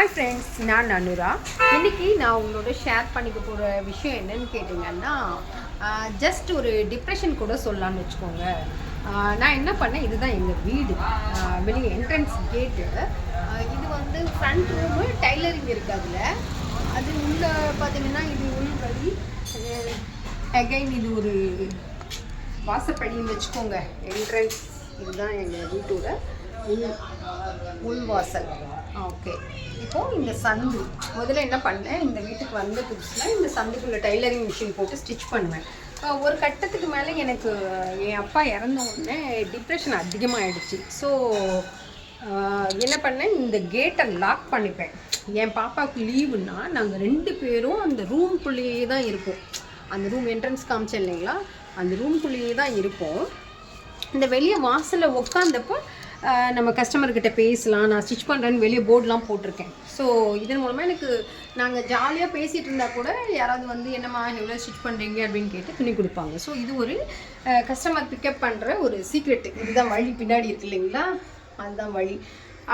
Hi friends நான் அனுரா இன்னைக்கு நான் உங்களோட ஷேர் பண்ணிக்க போகிற விஷயம் என்னன்னு கேட்டிங்கன்னா ஜஸ்ட் ஒரு டிப்ரெஷன் கூட சொல்லலாம்னு வச்சுக்கோங்க. நான் என்ன பண்ணேன்? இதுதான் எங்கள் வீடு. வெளியே என்ட்ரன்ஸ் கேட்டு இது வந்து ஃப்ரண்ட் ரூமு டைலரிங் இருக்குது அதில். அது உள்ள பார்த்தீங்கன்னா இது உள்வழி அகைன் இது ஒரு வாசப்படின்னு வச்சுக்கோங்க. என்ட்ரன்ஸ் இதுதான் எங்கள் வீட்டோட உள் உள்வாசல் ஓகே இப்போது இந்த சந்து முதல்ல என்ன பண்ணேன் இந்த வீட்டுக்கு வந்த புதுசில் இந்த சந்துக்குள்ளே டைலரிங் மிஷின் போட்டு ஸ்டிச் பண்ணுவேன். ஒரு கட்டத்துக்கு மேலே எனக்கு என் அப்பா இறந்த உடனே டிப்ரெஷன் அதிகமாகிடுச்சு ஸோ என்ன பண்ணேன் இந்த கேட்டை லாக் பண்ணிப்பேன். என் பாப்பாவுக்கு லீவுன்னா நாங்கள் ரெண்டு பேரும் அந்த ரூம்குள்ளேயே தான் இருப்போம். அந்த ரூம் என்ட்ரன்ஸ் காமிச்சேன் இல்லைங்களா? அந்த ரூம்குள்ளேயே தான் இருப்போம். இந்த வெளியே வாசலில் உட்காந்தப்போ நம்ம கஸ்டமர்கிட்ட பேசலாம். நான் ஸ்டிச் பண்ணுறேன்னு வெளியே போர்டெலாம் போட்டிருக்கேன். ஸோ இதன் மூலமாக எனக்கு நாங்கள் ஜாலியாக பேசிகிட்டு இருந்தால் கூட யாராவது வந்து என்னம்மா எவ்வளோ ஸ்டிச் பண்ணுறீங்க அப்படின்னு கேட்டு துணி கொடுப்பாங்க. ஸோ இது ஒரு கஸ்டமர் பிக்கப் பண்ணுற ஒரு சீக்ரெட்டு இதுதான் வழி பின்னாடி இருக்கு இல்லைங்களா? அதுதான் வழி.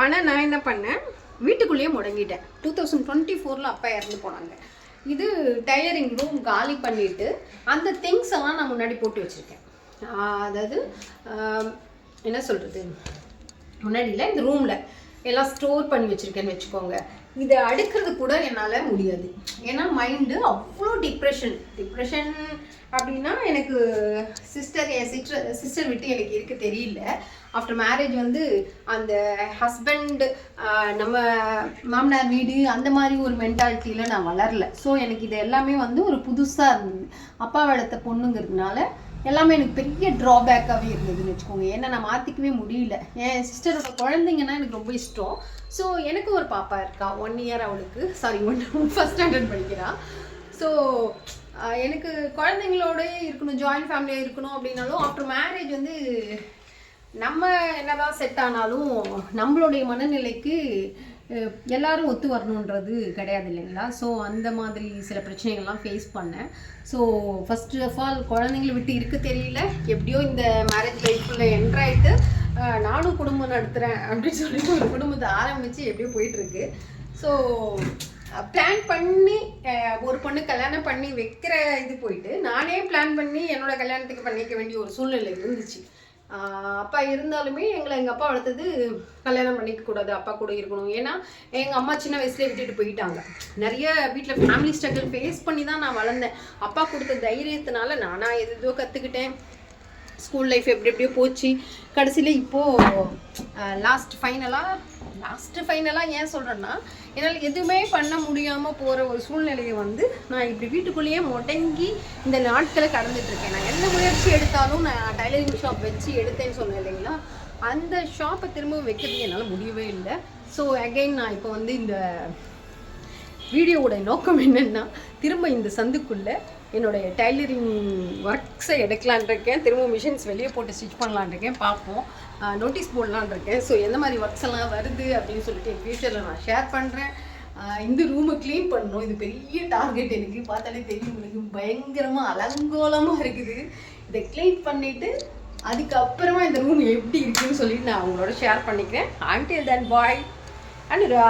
ஆனால் நான் என்ன பண்ணேன்? வீட்டுக்குள்ளேயே முடங்கிட்டேன். டூ தௌசண்ட் டுவெண்ட்டி ஃபோரில் அப்பா இறந்து போனாங்க. இது டைலரிங் ரூம் காலி பண்ணிவிட்டு அந்த திங்ஸ் எல்லாம் நான் முன்னாடி போட்டு வச்சுருக்கேன். அதாவது என்ன சொல்கிறது முன்னாடியில் இந்த ரூமில் எல்லாம் ஸ்டோர் பண்ணி வச்சுருக்கேன்னு வச்சுக்கோங்க. இதை அடுக்கிறது கூட என்னால் முடியாது. ஏன்னா மைண்டு அவ்வளோ டிப்ரெஷன் டிப்ரெஷன் அப்படின்னா எனக்கு சிஸ்டர் என் சிஸ்டர் சிஸ்டர் விட்டு எனக்கு இருக்க தெரியல. ஆஃப்டர் மேரேஜ் வந்து அந்த ஹஸ்பண்ட் நம்ம மாமனார் வீடு அந்த மாதிரி ஒரு மென்டாலிட்டியில் நான் வளரல. ஸோ எனக்கு இது எல்லாமே வந்து ஒரு புதுசாக இருந்தது. அப்பா வளர்த்த பொண்ணுங்கிறதுனால எல்லாமே எனக்கு பெரிய ட்ராபேக்காகவே இருந்ததுன்னு வச்சுக்கோங்க. ஏன்னா நான் மாற்றிக்கவே முடியல. என் சிஸ்டரோட குழந்தைங்கன்னா எனக்கு ரொம்ப இஷ்டம். ஸோ எனக்கு ஒரு பாப்பா இருக்கா. ஒன் இயர் அவளுக்கு. சாரி ஒன் ஃபஸ்ட் ஸ்டாண்டர்ட் படிக்கிறாள் ஸோ எனக்கு குழந்தைங்களோடயே இருக்கணும் ஜாயின்ட் ஃபேமிலியாக இருக்கணும் அப்படின்னாலும் ஆஃப்டர் மேரேஜ் வந்து நம்ம என்னதான் செட் ஆனாலும் நம்மளுடைய மனநிலைக்கு எல்லாரும் ஒத்து வரணுன்றது கிடையாது இல்லைங்களா? ஸோ அந்த மாதிரி சில பிரச்சனைகள்லாம் ஃபேஸ் பண்ணேன். ஸோ ஃபஸ்ட் ஆஃப் ஆல் குழந்தைங்கள விட்டு இருக்க தெரியல. எப்படியோ இந்த மேரேஜ் லைஃப்பில் என்ட்ராயிட்டு நானும் குடும்பம் நடத்துகிறேன் அப்படின்னு சொல்லிட்டு ஒரு குடும்பத்தை ஆரம்பித்து எப்படியோ போயிட்டுருக்கு. ஸோ பிளான் பண்ணி ஒரு பொண்ணு கல்யாணம் பண்ணி வைக்கிற இது போயிட்டு நானே பிளான் பண்ணி என்னோடய கல்யாணத்துக்கு பண்ணிக்க வேண்டிய ஒரு சூழ்நிலை இருந்துச்சு. அப்பா இருந்தாலுமே எங்களை எங்கள் அப்பா வளர்த்தது கல்யாணம் பண்ணிக்க கூடாது அப்பா கூட இருக்கணும். ஏன்னா எங்கள் அம்மா சின்ன வயசுலேயே விட்டுட்டு போயிட்டாங்க. நிறைய வீட்டில் ஃபேமிலி ஸ்ட்ரகிள் ஃபேஸ் பண்ணி தான் நான் வளர்ந்தேன். அப்பா கொடுத்த தைரியத்தினால நானாக எது எதோ கற்றுக்கிட்டேன் ஸ்கூல் லைஃப் எப்படி எப்படியோ போச்சு. கடைசியில் இப்போது லாஸ்ட் ஃபைனலாக லாஸ்ட்டு ஃபைனலாக ஏன் சொல்கிறேன்னா என்னால் எதுவுமே பண்ண முடியாமல் போகிற ஒரு சூழ்நிலையை வந்து நான் இப்படி வீட்டுக்குள்ளேயே முடங்கி இந்த நாட்களை கடந்துட்டு இருக்கேன் நான் என்ன முயற்சி எடுத்தாலும் நான் டைலரிங் ஷாப் வச்சு எடுத்தேன்னு சொன்னேன் இல்லைங்களா? அந்த ஷாப்பை திரும்ப வைக்கிறது என்னால் முடியவே இல்லை. ஸோ அகைன் நான் இப்போ வந்து இந்த வீடியோவுடைய நோக்கம் என்னென்னா திரும்ப இந்த சந்துக்குள்ளே என்னுடைய டைலரிங் ஒர்க்ஸை எடுக்கலான் இருக்கேன் திரும்ப மிஷின்ஸ் வெளியே போட்டு ஸ்டிச் பண்ணலான் இருக்கேன் பார்ப்போம். நோட்டீஸ் போடலான் இருக்கேன் ஸோ எந்த மாதிரி ஒர்க்ஸ் எல்லாம் வருது அப்படின்னு சொல்லிட்டு என் ஃபியூச்சரில் நான் ஷேர் பண்ணுறேன் இந்த ரூமை க்ளீன் பண்ணணும். இது பெரிய டார்கெட் எனக்கு. பார்த்தாலே தெரியும். உங்களுக்கு பயங்கரமாக அலங்கோலமாக இருக்குது. இதை க்ளீன் பண்ணிவிட்டு அதுக்கப்புறமா இந்த ரூம் எப்படி இருக்குன்னு சொல்லிட்டு நான் அவங்களோட ஷேர் பண்ணிக்கிறேன். Until then bye Anura.